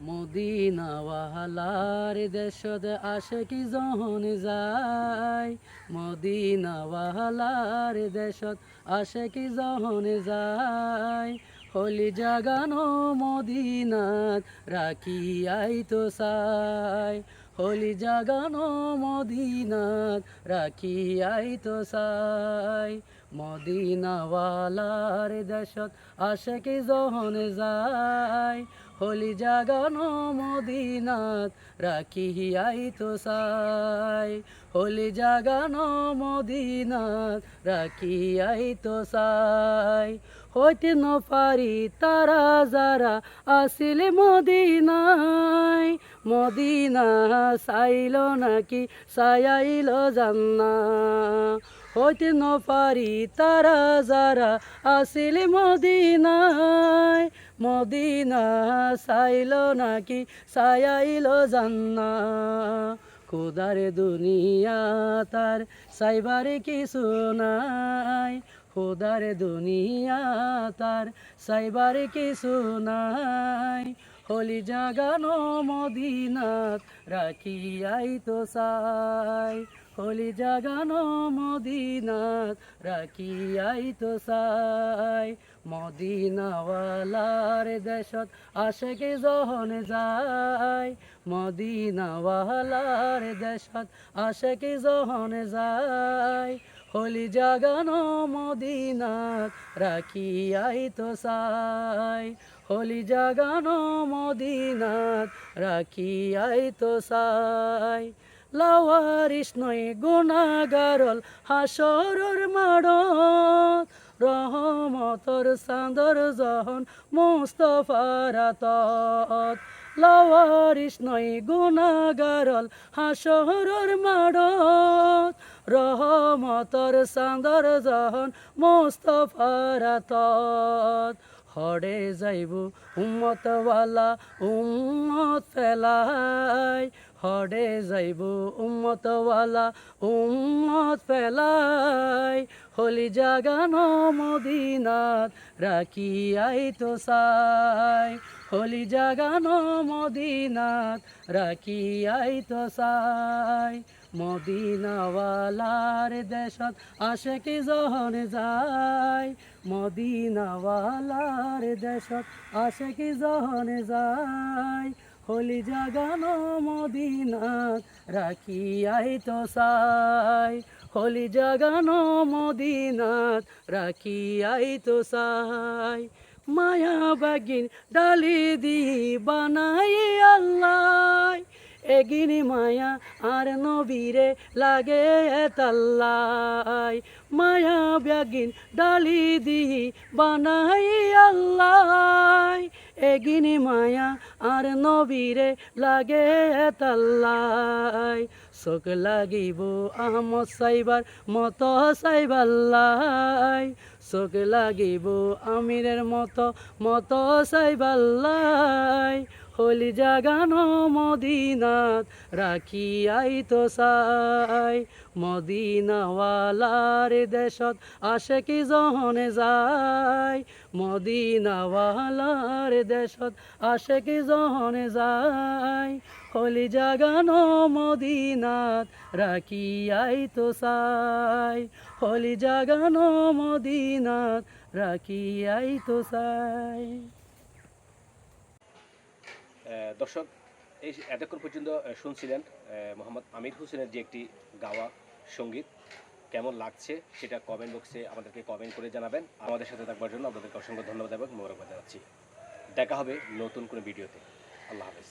মদিনাওয়ালার দেশত আসে কি জহন যায়? মদিনাওয়ালার দেশত আসে কি জহন যায়? হলি জাগানো মদিনাত রাখি আই তো সাই হলি জাগানো মদিনাত রাখি আই তো সাই মদিনাওয়ালার দেশত আসে কি জহন যায়? হলি জাগানো মদিনাত, রাখি আই তো সাই। হলি জাগানো মদিনাত, রাখি আই তো সাই। হইতে ন পারি তারা যারা আসিলে মদিনাই মদিনা চাইল নাকি চাইল জান্না। হইতে ন পারি তারা যারা আসিলে মদিনাই মদিনা চাইল নাকি চাইল জান্না? খুদারে দুনিয়া তার সাইবারে কিছু নাই। খুদার দুনিয়া তার সাইবার কিছু নাই। হলি জাগানো মদিনাত রাখি আই তো সাই হলি জাগানো মদিনাত আই তো সাই মদিনাওয়ালার দেশত আশেকে জহন যায়। মদিনাওয়ালার দেশত আশেকে জহন যায়। হলি জাগানো মদিনাত আই তো সাই হলি জাগানো মদিনাত আই তো সাই লাওয়ারিস নয়, গুণাগারল হাসরর মাড়ত। রহমতর চাঁদর জহন মুস্তফারাত লাওয়ারিস নয়, গুণাগারল হাসরর মাড়ত। রহমতর চাঁদর জহন মুস্তফারাত হরে যাইব উম্মতওয়ালা, উম্মত ফেলাই। হরে যাইব, উম্মতওয়ালা, উম্মত ফেলাই। হলি জাগানো মদিনাত রাখি আই তো সাই। হলি জাগানো মদিনাত রাখি আই তো সাই। মদিনাওয়ালার দেশত আসে কি জহন যায়। মদিনাওয়ালার দেশত আসে কি জহন যায়। হলি জাগানো মদিনাত রাখি আই তো সাই হলি জাগানো মদিনাত রাখি আই তো সাই মায়া বাগিন ডালি দি বানাই আল্লাহ। এগিনি মায়া আর নবীরে লাগে তাল্লাই। মায়া ব্যাগিন ডালি দি বানাই আল্লাহ। এগিনি মায়া, আর নবীরে লাগে তাল্লাই। চোখ লাগিব আহমদ সাইবার, মত সাইবাল্লাই। চোখ লাগিব আমিরের মত মত সাইবাল্লাই। হলি জাগানো মদিনাত রাখি আই তো সাই। মদিনাওয়ালার দেশত আসে কি জহনে যায়। মদিনাওয়ালার দেশত আসে কি জহনে যায়। হলি জাগানো মদিনাত রাখি আই তো সাই। হলি জাগানো মদিনাত রাখি আই তো সাই। দর্শক, এই এতক্ষণ পর্যন্ত শুনছিলেন মোহাম্মদ আমির হোসেনের যে একটি গাওয়া সংগীত। কেমন লাগছে সেটা কমেন্ট বক্সে আমাদেরকে কমেন্ট করে জানাবেন। আমাদের সাথে থাকবার জন্য আপনাদেরকে অসংখ্য ধন্যবাদ এবং মোবারকবাদ জানাচ্ছি। দেখা হবে নতুন কোনো ভিডিওতে আল্লাহ হাফেজ।